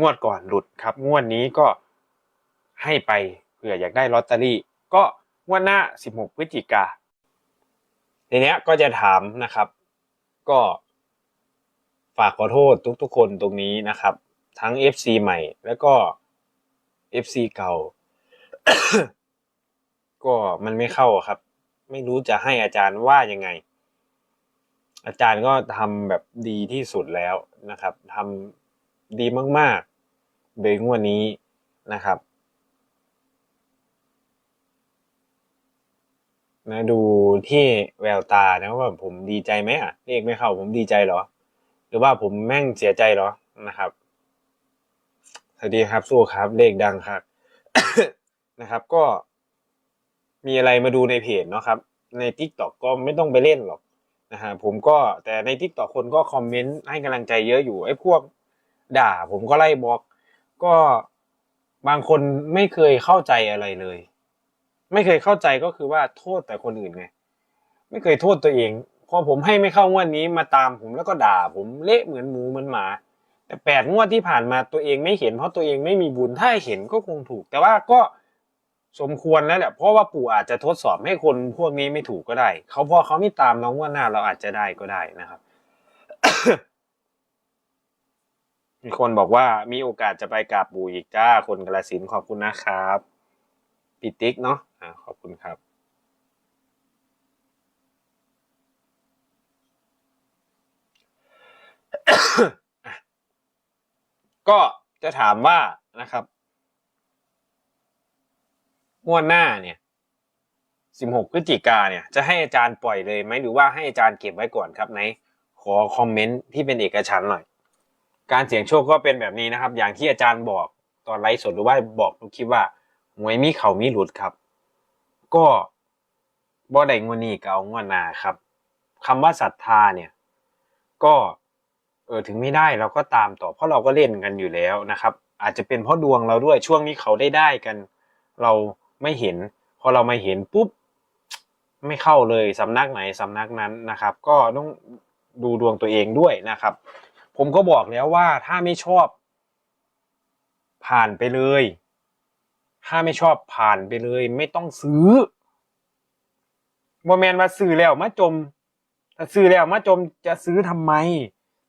งวดก่อนหลุดครับ งวดนี้ก็ให้ไปเผื่ออยากได้ลอตเตอรี่ ก็งวดหน้า 16 พฤศจิกาทีเนี้ยก็จะถามนะครับ ก็ฝากขอโทษทุกๆคนตรงนี้นะครับ ทั้ง FC ใหม่แล้วก็ FC เก่า ก็มันไม่เข้าครับ ไม่รู้จะให้อาจารย์ว่ายังไง อาจารย์ก็ทำแบบดีที่สุดแล้วนะครับทำดีมาก โดยงวดนี้นะครับนะดูที่แววตานะว่าผมดีใจไหมอะเลขไม่เข้าผมดีใจเหรอ หรือว่าผมแม่งเสียใจเหรอนะครับสวัสดีครับสู้ครับ เลขดังครับนะครับ ก็ มีอะไรมาดูในเพจเนาะครับ ใน t ิ k t o k ก็ไม่ต้องไปเล่นหรอกนะฮะผมก็แต่ใน t ิ k t o k คนก็คอมเมนต์ให้กำลังใจเยอะอยู่ไอ้พวกด่า ผมก็ไล่บล็อก ก็บางคนไม่เคยเข้าใจอะไรเลย ไม่เคยเข้าใจก็คือว่าโทษแต่คนอื่นไงไม่เคยโทษตัวเองพอผมให้ไม่เข้างวดนี้มาตามผมแล้วก็ด่า ผมเละเหมือนหมูเหมือนหมา แต่แปดงวดที่ผ่านมาตัวเองไม่เห็นเพราะตัวเองไม่มีบุญถ้าเห็นก็คงถูก แต่ว่าก็สมควรแล้วแหละเพราะว่าปู่อาจจะทดสอบให้คนพวกนี้ไม่ถูกก็ได้ เขาพอเขาไม่ตามน้องว่าหน้าเราอาจจะได้ก็ได้นะครับ มีคนบอกว่ามีโอกาสจะไปกราบปู่อีกจ้าคนกระสินขอบคุณนะครับปิติกเนาะอ่าขอบคุณครับ ก็จะถามว่านะครับงวดหน้าเนี่ย16พฤศจิกาเนี่ยจะให้อาจารย์ปล่อยเลยไหมหรือว่าให้อาจารย์เก็บไว้ก่อนครับไหนขอคอมเมนต์ที่เป็นเอกฉันหน่อย การเสี่ยงโชคก็เป็นแบบนี้นะครับ อย่างที่อาจารย์บอกตอนไลฟ์สดหรือว่าบอกทุกคลิปว่าหวยมีเข่ามีหลุดครับ ก็บ่ได้งวดนี้ก็เอางวดหน้าครับคำว่าศรัทธาเนี่ย ก็เออถึงไม่ได้เราก็ตามต่อ เพราะเราก็เล่นกันอยู่แล้วนะครับ อาจจะเป็นเพราะดวงเราด้วยช่วงนี้เขาได้ได้กัน เราไม่เห็น พอเรามาเห็นปุ๊บไม่เข้าเลยสำนักไหนสำนักนั้นนะครับ ก็ต้องดูดวงตัวเองด้วยนะครับ ผมก็บอกแล้วว่าถ้าไม่ชอบ ผ่านไปเลย ถ้าไม่ชอบผ่านไปเลย ไม่ต้องซื้อโมเมนต์มาซื้อแล้วมาจมถ้าซื้อแล้วมาจมจะซื้อทำไม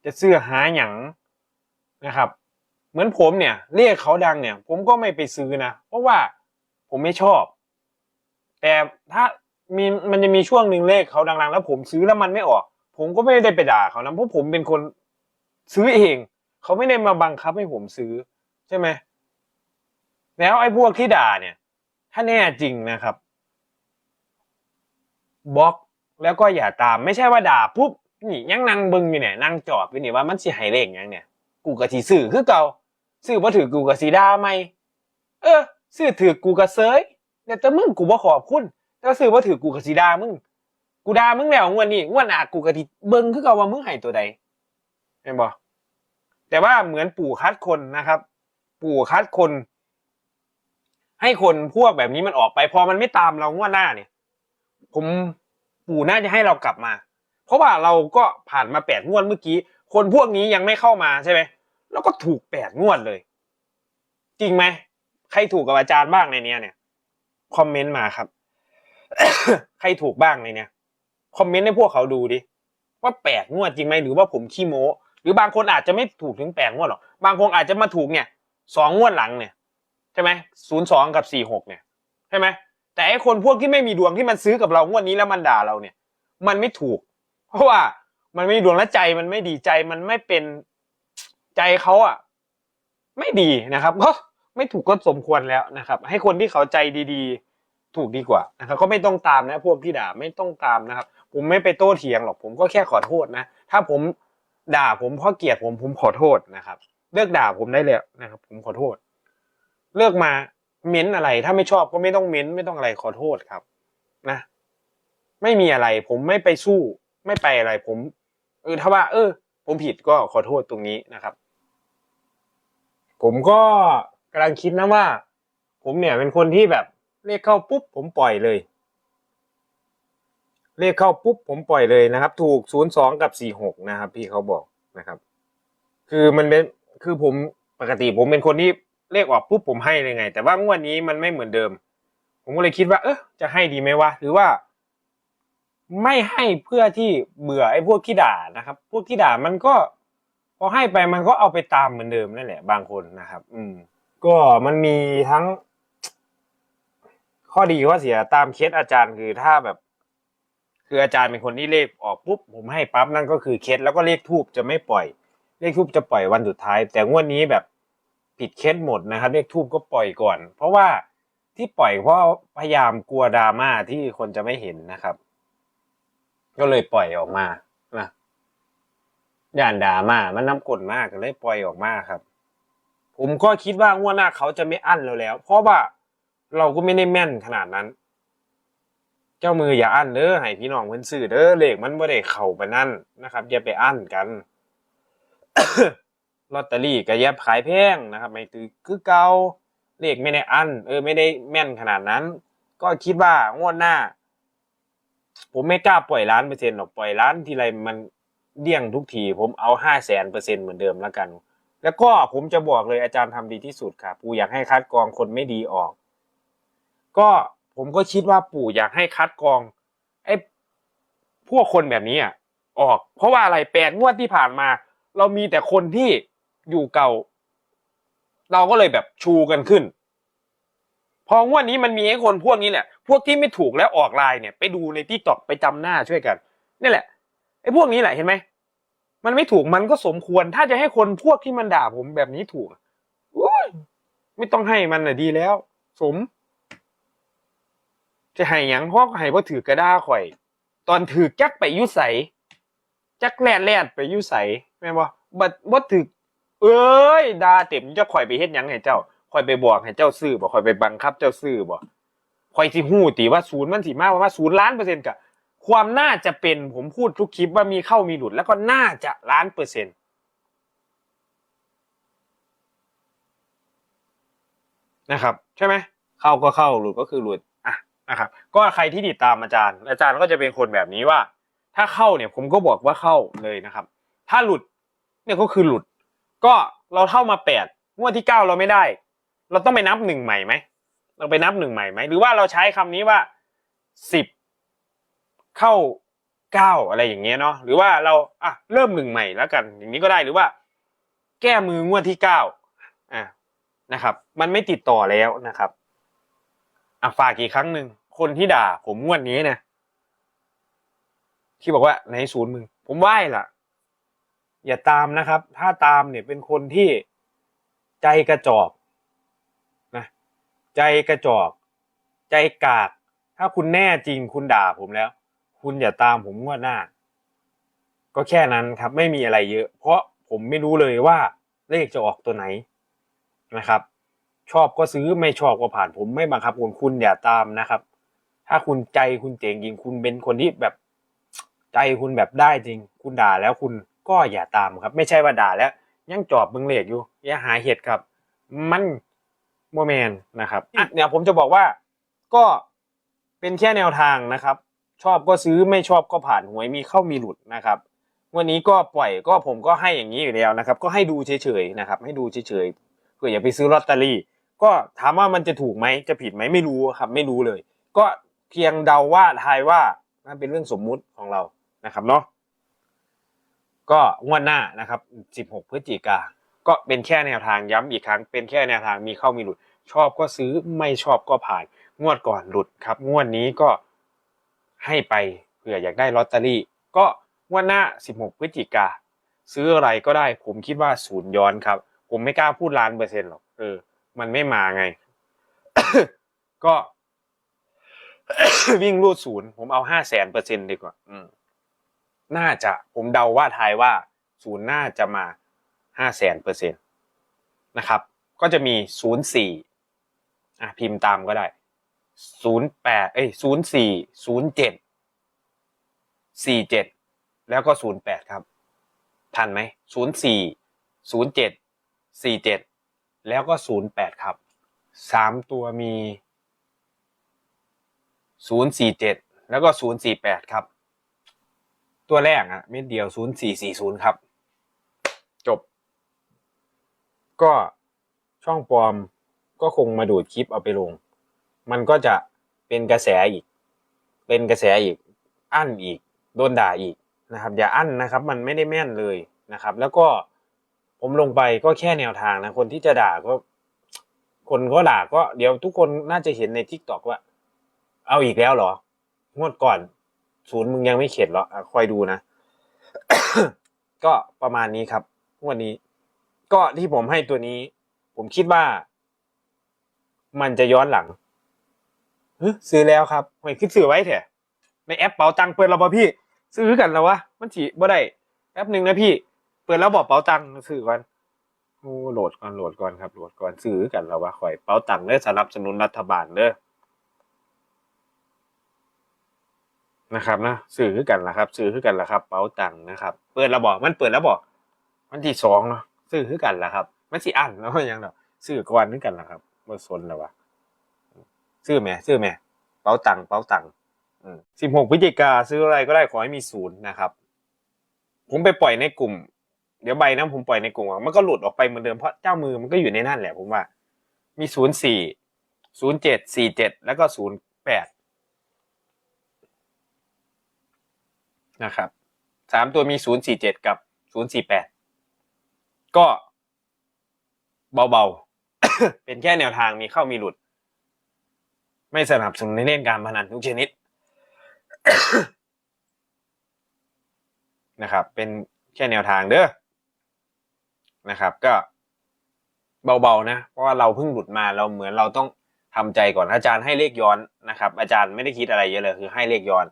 จะซื้อหาหยังนะครับ เหมือนผมเนี่ย เรียกเขาดังเนี่ย ผมก็ไม่ไปซื้อนะเพราะว่าผมไม่ชอบ แต่ถ้ามีมันจะมีช่วงหนึ่งเลขเขาดังๆ แล้วผมซื้อแล้วมันไม่ออก ผมก็ไม่ได้ไปด่าเขานะเพราะผมเป็นคน ซื้อเอง เขาไม่ได้มาบังคับให้ผมซื้อ ใช่ไหมแล้วไอ้พวกที่ด่าเนี่ย ถ้าแน่จริงนะครับบล็อกแล้วก็อย่าตามไม่ใช่ว่าด่าปุ๊บนี่ยังนั่งบึงอยู่เนี่ยนั่งจอบอยู่นี่ว่ามันสิให้เลขหยังเนี่ย กูกะสิซื้อคือเก่าซื้อบ่ถือกูกะสิด่าไหมเออซื้อถือกูกะเซยแต่แต่มึงกูบ่ขอบคุณแต่ซื้อบ่ถือกูกะสิด่ามึงกูด่ามึงแล้วงวดนี้งวดหน้ากูกะสิเบิ่งคือเก่าว่ามึงให้ตัวใดเห็นบ่ แต่ว่าเหมือนปู่คัดคนนะครับ ปู่คัดคน ให้คนพวกแบบนี้มันออกไป พอมันไม่ตามเรางวดหน้าเนี่ย ผมปู่น่าจะให้เรากลับมา เพราะว่าเราก็ผ่านมาแปดงวดเมื่อกี้ คนพวกนี้ยังไม่เข้ามาใช่ไหมแล้วก็ถูกแปดงวดเลย จริงไหมใครถูกกับอาจารย์บ้างในเนี้ยเนี่ยคอมเมนต์มาครับใครถูกบ้างในเนี้ยคอมเมนต์ให้พวกเขาดูดิว่าแปดงวดจริงไหมหรือว่าผมขี้โม้ หรือบางคนอาจจะไม่ถูกถึงแปดงวดหรอกบางคนอาจจะมาถูกเนี่ยสองงวดหลังเนี่ยใช่ไหมศูนย์สองกับสี่หกเนี่ยใช่ไหมแต่ไอ้คนพวกที่ไม่มีดวงที่มันซื้อกับเรางวดนี้แล้วมันด่าเราเนี่ย มันไม่ถูก เพราะว่ามันไม่มีดวงและใจมันไม่ดีใจมันไม่เป็นใจเขาอะ ไม่ดีนะครับก็ไม่ถูกก็สมควรแล้วนะครับ ให้คนที่เขาใจดีๆ ถูกดีกว่านะครับ ก็ไม่ต้องตามนะ พวกที่ด่าไม่ต้องตามนะครับ ผมไม่ไปโต้เถียงหรอกผมก็แค่ขอโทษนะ ถ้าผม ด่าผมเพราะเกลียดผมผมขอโทษนะครับ เลิกด่าผมได้แล้วนะครับ ผมขอโทษ เลิกมาเม้นอะไร ถ้าไม่ชอบก็ไม่ต้องเม้นไม่ต้องอะไรขอโทษครับ นะ ไม่มีอะไร ผมไม่ไปสู้ ไม่ไปอะไร ผม เออถ้าว่า เออ ผมผิดก็ขอโทษตรงนี้นะครับ ผมก็กำลังคิดนะว่า ผมเนี่ยเป็นคนที่แบบเลขเข้าปุ๊บผมปล่อยเลย เลขเข้าปุ๊บผมปล่อยเลยนะครับ ถูกศูนย์สองกับสี่หกนะครับ พี่เขาบอกนะครับ คือมันเป็นคือผมปกติผมเป็นคนที่เลขออกปุ๊บผมให้เลยไง แต่ว่างวดนี้มันไม่เหมือนเดิม ผมก็เลยคิดว่า เออจะให้ดีไหมวะหรือว่า ไม่ให้เพื่อที่เบื่อไอ้พวกที่ด่านะครับ พวกที่ด่ามันก็พอให้ไปมันก็เอาไปตามเหมือนเดิมนั่นแหละ บางคนนะครับ อืม ก็มันมีทั้ง ข้อดีข้อเสียตามเคสอาจารย์คือถ้าแบบ คืออาจารย์เป็นคนที่เลขออกปุ๊บผมให้ปั๊บนั่นก็คือเคสแล้วก็เลขทูบจะไม่ปล่อย เลขทูบจะปล่อยวันสุดท้าย แต่งวดนี้แบบผิดเคสหมดนะครับ เลขทูบก็ปล่อยก่อน เพราะว่าที่ปล่อยเพราะพยายามกลัวดราม่าที่คนจะไม่เห็นนะครับ ก็เลยปล่อยออกมานะย่านดราม่ามันน้ำกลมากก็เลยปล่อยออกมาครับ ผมก็คิดว่างวดหน้าเขาจะไม่อั้นเราแล้ว เพราะว่าเราก็ไม่ได้แม่นขนาดนั้น เจ้ามืออย่าอั้นเด้อให้พี่น้องเพิ่นซื้อเด้อเลขมันบ่ได้เข้าไปนั่นนะครับอย่าไปอั้นกันลอตเตอรี่ก็อย่าขายแพงนะครับไม่ตือคือเก่าเลขไม่ได้อั้นเออไม่ได้แม่นขนาดนั้น ก็คิดว่างวดหน้า ผมไม่กล้าปล่อยล้านเปอร์เซ็นต์หรอกปล่อยล้านทีไรมันเดี่ยงทุกที ผมเอาห้าแสนเปอร์เซ็นต์เหมือนเดิมแล้วกัน แล้วก็ผมจะบอกเลยอาจารย์ทำดีที่สุดครับปู่อยากให้คัดกรองคนไม่ดีออก ก็ ผมก็คิดว่าปู่อยากให้คัดกรองไอ้พวกคนแบบนี้อะออก เพราะว่าอะไรแปดงวดที่ผ่านมา เรามีแต่คนที่อยู่เก่า เราก็เลยแบบชูกันขึ้น พองวดนี้มันมีไอ้คนพวกนี้แหละ พวกที่ไม่ถูกแล้วออกไลน์เนี่ย ไปดูในที่ตอกไปจำหน้าช่วยกันนี่แหละไอ้พวกนี้แหละเห็นไหมมันไม่ถูกมันก็สมควร ถ้าจะให้คนพวกที่มันด่าผมแบบนี้ถูกไม่ต้องให้มันน่ะดีแล้ว สม จะให้หยังเพราะให้บ่ถือกระด้าข่อย ตอนถือจักไปยุใสจักแลดแลดไปยุใสแม่นบ่บัดบ่ถือเอ้ยด่าเต็มจะข่อยไปเฮ็ดหยังให้เจ้าข่อยไปบอกให้เจ้าซื้อบ่ข่อยไปบังคับเจ้าซื้อบ่ข่อยสิฮู้ติว่าศูนย์มันสิมาว่าศูนย์ล้านเปอร์เซ็นต์กะความน่าจะเป็นผมพูดทุกคลิปว่ามีเข้ามีหลุดแล้วก็น่าจะล้านเปอร์เซ็นต์นะครับ ใช่ไหมเข้าก็เข้าหลุดก็คือหลุด นะครับก็ใครที่ติดตามอาจารย์ อาจารย์ก็จะเป็นคนแบบนี้ว่า ถ้าเข้าเนี่ยผมก็บอกว่าเข้าเลยนะครับ ถ้าหลุดเนี่ยก็คือหลุด ก็เราเท่ามาแปดงวดที่เก้าเราไม่ได้ เราต้องไปนับหนึ่งใหม่ไหมเราไปนับหนึ่งใหม่ไหมหรือว่าเราใช้คำนี้ว่าสิบเข้าเก้าอะไรอย่างเงี้ยเนาะหรือว่าเราอะเริ่มหนึ่งใหม่แล้วกัน อย่างนี้ก็ได้หรือว่า แก้มืองวดที่เก้าอะนะครับ มันไม่ติดต่อแล้วนะครับอะฝากอีกครั้งหนึ่ง คนที่ด่า ผมงวดนี้นะที่บอกว่าในศูนย์มึง ผมไหว้ล่ะ อย่าตามนะครับ ถ้าตามเนี่ยเป็นคนที่ใจกระจอกนะใจกระจอก ใจกาก ถ้าคุณแน่จริงคุณด่าผมแล้ว คุณอย่าตามผมงวดหน้า ก็แค่นั้นครับไม่มีอะไรเยอะ เพราะผมไม่รู้เลยว่าเลขจะออกตัวไหนนะครับ ชอบก็ซื้อไม่ชอบก็ผ่านผมไม่บังคับคุณคุณอย่าตามนะครับ ถ้าคุณใจคุณเจ๋งจริง คุณเป็นคนที่แบบใจคุณแบบได้จริง คุณด่าแล้วคุณก็อย่าตามครับ ไม่ใช่ว่าด่าแล้ว ยังจอบเบิ่งเลขอยู่ อย่าหาเหตุครับ มันโมเมนนะครับอะเนี่ยผมจะบอกว่าก็เป็นแค่แนวทางนะครับ ชอบก็ซื้อไม่ชอบก็ผ่านหวยมีเข้ามีหลุดนะครับวันนี้ก็ปล่อยก็ผมก็ให้อย่างนี้อยู่แล้วนะครับ ก็ให้ดูเฉยๆนะครับ ให้ดูเฉยๆเพื่ออย่าไปซื้อลอตเตอรี่ ก็ถามว่ามันจะถูกไหมจะผิดไหมไม่รู้ครับ ไม่รู้เลย ก็ เพียงเดาว่าทายว่ามันเป็นเรื่องสมมุติของเรานะครับเนาะก็งวดหน้านะครับ 16 พฤศจิกา ก็เป็นแค่แนวทางย้ำอีกครั้ง เป็นแค่แนวทางมีเข้ามีหลุด ชอบก็ซื้อไม่ชอบก็ผ่าน งวดก่อนหลุดครับ งวดนี้ก็ให้ไปเผื่ออยากได้ลอตเตอรี่ ก็งวดหน้า 16 พฤศจิกา ซื้ออะไรก็ได้ ผมคิดว่าศูนย์ย้อนครับ ผมไม่กล้าพูดล้านเปอร์เซ็นต์หรอก เออ มันไม่มาไง ก็ วิ่งรูดศูนย์ผมเอาห้าแสนเปอร์เซ็นต์ดีกว่า อืม น่าจะผมเดาว่าทายว่าศูนย์น่าจะมาห้าแสนเปอร์เซ็นต์นะครับ ก็จะมีศูนย์สี่อะพิมพ์ตามก็ได้ศูนย์แปดเอ้ยศูนย์สี่ศูนย์เจ็ดสี่เจ็ดแล้วก็ศูนย์แปดครับ ทันไหมศูนย์สี่ศูนย์เจ็ดสี่เจ็ดแล้วก็ศูนย์แปดครับสามตัวมี ศูนย์สี่เจ็ดแล้วก็ศูนย์สี่แปดครับ ตัวแรกอะเม็ดเดียวศูนย์สี่สี่ศูนย์ครับ จบ ก็ช่องปลอมก็คงมาดูดคลิปเอาไปลง มันก็จะเป็นกระแสอีก เป็นกระแสอีก อั้นอีก โดนด่าอีกนะครับ อย่าอั้นนะครับ มันไม่ได้แม่นเลยนะครับ แล้วก็ผมลงไปก็แค่แนวทางนะ คนที่จะด่าก็ คนก็ด่าก็เดี๋ยวทุกคนน่าจะเห็นในทิกตอกว่า เอาอีกแล้วเหรองวดก่อนศูนย์มึงยังไม่เข็ดเหรอคอยดูนะ ก็ประมาณนี้ครับวดนี้ ก็ที่ผมให้ตัวนี้ ผมคิดว่า มันจะย้อนหลังซื้อแล้วครับไม่คิดซื้อไว้เถอะในแอปเป๋าตังค์เปิดแล้วป่ะพี่ ซื้อกันแล้ววะมันฉีบ่ได้แอปหนึ่งนะพี่ เปิดแล้วบอกเป๋าตังค์ซื้อก่อนโอ้โหลดก่อนโหลดก่อนครับโหลดก่อนซื้อกันแล้ววะข่อยเป๋าตังค์เด้อสนับสนุนรัฐบาลเด้อ นะครับนะซื้อคือกันละครับซื้อคือกันละครับเป๋าตังค์นะครับ เปิดแล้วบอกมันเปิดแล้วบอกมันที่สองเนาะซื้อคือกันละครับมันสิอันแล้วยังเนาะซื้อก่อนคือกันละครับบ่สนแล้ววะซื้อแหม่ซื้อแหม่เป๋าตังค์เป๋าตังค์สิบหกพฤศจิกาซื้ออะไรก็ได้ขอให้มีศูนย์นะครับ ผมไปปล่อยในกลุ่ม เดี๋ยวใบนั้นผมปล่อยในกลุ่มอะมันก็หลุดออกไปเหมือนเดิมเพราะเจ้ามือมันก็อยู่ในนั่นแหละผมว่า มีศูนย์สี่ศูนย์เจ็ดสี่เจ็ดแล้วก็ศูนย์แปด นะครับสามตัวมีศูนย์สี่เจ็ดกับศูนย์สี่แปดก็เบาๆ เป็นแค่แนวทางมีเข้ามีหลุด ไม่สนับสนุนในเล่นการพนันทุกชนิดนะครับ เป็นแค่แนวทางเด้อนะครับ ก็เบาๆนะ เพราะว่าเราเพิ่งหลุดมาเราเหมือนเราต้องทำใจก่อนอาจารย์ให้เลขย้อนนะครับ อาจารย์ไม่ได้คิดอะไรเยอะเลยคือให้เลขย้อน